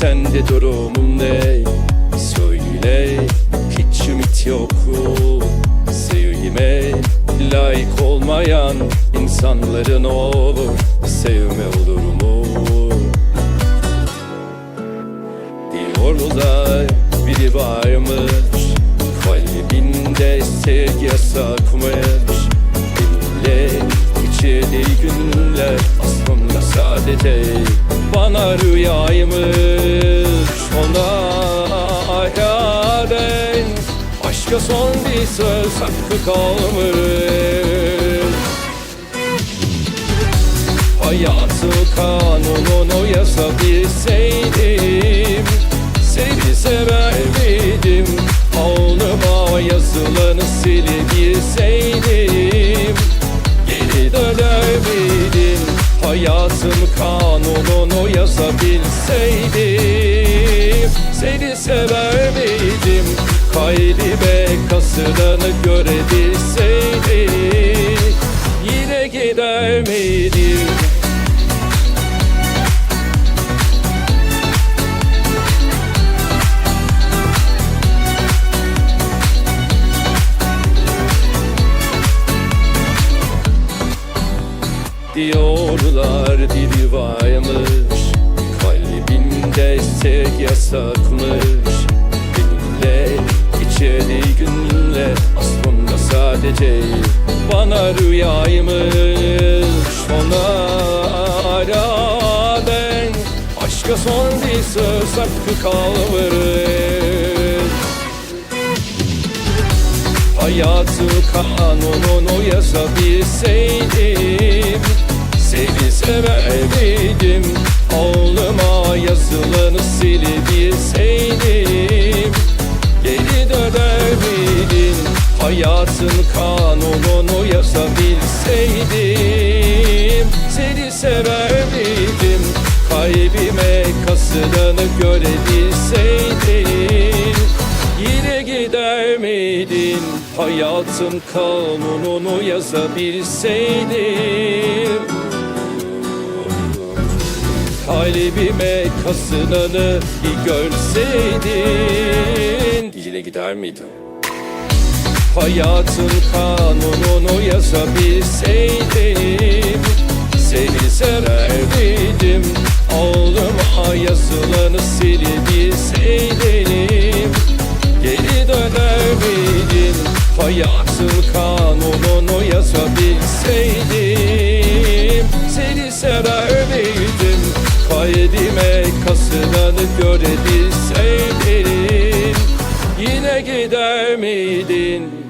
Sende durumum ne? Söyle hiç ümit yok mu? Sevgime layık olmayan insanların olur Sevme olur mu? Diyorlar biri varmış Kalbinde sevgi yasakmış Benimle geçirdiği günler Aslında sadece bana rüyaymış Ona hayalen Aşka son bir söz hakkı kalmış. Hayatı kanununu yazabilseydim Seni sever miydim? Alnıma yazılanı silebilseydim Geri döner miydin Hayatın kanununu yazabilseydim sever miydim? Kalbime kasılanı görebilseydim Yine gider miydim? Diyorlar dili varmış Sevgi yasakmış. Benimle geçirdiği günler Aslında sadece bana rüyaymış. Ona rağmen Aşka son bir söz hakkı kalmış Hayatı kanununu yazabilseydim Seni sever Hayatın kanununu yazabilseydim Seni sever miydim Kalbime kasılanı görebilseydim Yine gider miydin? Hayatın kanununu yazabilseydim. Kalbime kasınanı bir görseydin Yine gider miydin? Hayatın kanununu yazabilseydim Seni sever miydim? Alnıma yazılanı silebilseydim Geri döner? Hayatın kanununu yazabilseydim Seni sever miydim? Kalbime kasılanı görebilseydim Yine gider miydin?